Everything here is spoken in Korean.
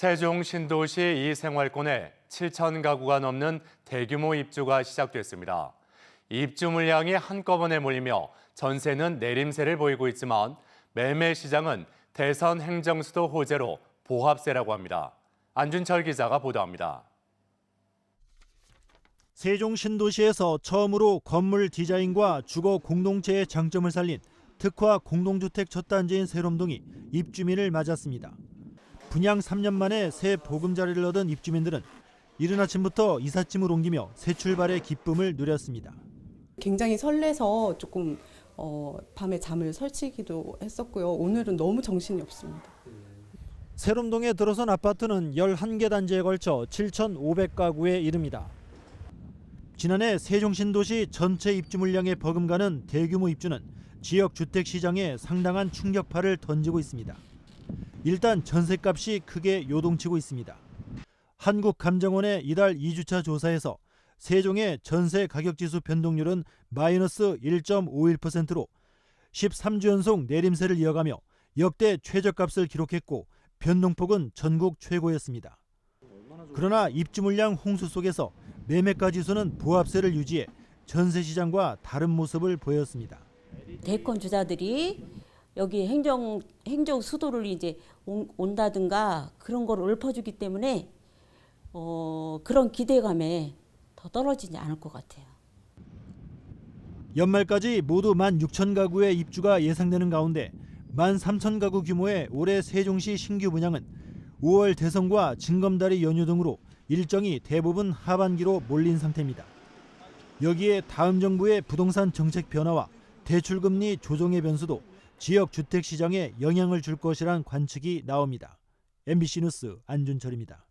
세종 신도시 이 생활권에 7천 가구가 넘는 대규모 입주가 시작됐습니다. 입주 물량이 한꺼번에 몰리며 전세는 내림세를 보이고 있지만 매매 시장은 대선 행정수도 호재로 보합세라고 합니다. 안준철 기자가 보도합니다. 세종 신도시에서 처음으로 건물 디자인과 주거 공동체의 장점을 살린 특화 공동주택 첫 단지인 세롬동이 입주민을 맞았습니다. 분양 3년 만에 새 보금자리를 얻은 입주민들은 이른 아침부터 이삿짐을 옮기며 새 출발의 기쁨을 누렸습니다. 굉장히 설레서 조금 어, 밤에 잠을 설치기도 했었고요. 오늘은 너무 정신이 없습니다. 세롬동에 들어선 아파트는 11개 단지에 걸쳐 7,500가구에 이릅니다. 지난해 세종신도시 전체 입주 물량에 버금가는 대규모 입주는 지역 주택 시장에 상당한 충격파를 던지고 있습니다. 일단 전세값이 크게 요동치고 있습니다. 한국감정원의 이달 2주차 조사에서 세종의 전세 가격 지수 변동률은 마이너스 1.51%로 13주 연속 내림세를 이어가며 역대 최저값을 기록했고 변동폭은 전국 최고였습니다. 그러나 입주 물량 홍수 속에서 매매가 지수는 부합세를 유지해 전세 시장과 다른 모습을 보였습니다. 대권 주자들이 여기 행정 행정 수도를 이제 온, 온다든가 그런 걸 읊어주기 때문에 어, 그런 기대감에 더 떨어지지 않을 것 같아요. 연말까지 모두 1만 6천 가구의 입주가 예상되는 가운데 1만 3천 가구 규모의 올해 세종시 신규 분양은 5월 대선과 징검다리 연휴 등으로 일정이 대부분 하반기로 몰린 상태입니다. 여기에 다음 정부의 부동산 정책 변화와 대출금리 조정의 변수도 지역 주택 시장에 영향을 줄 것이란 관측이 나옵니다. MBC 뉴스 안준철입니다.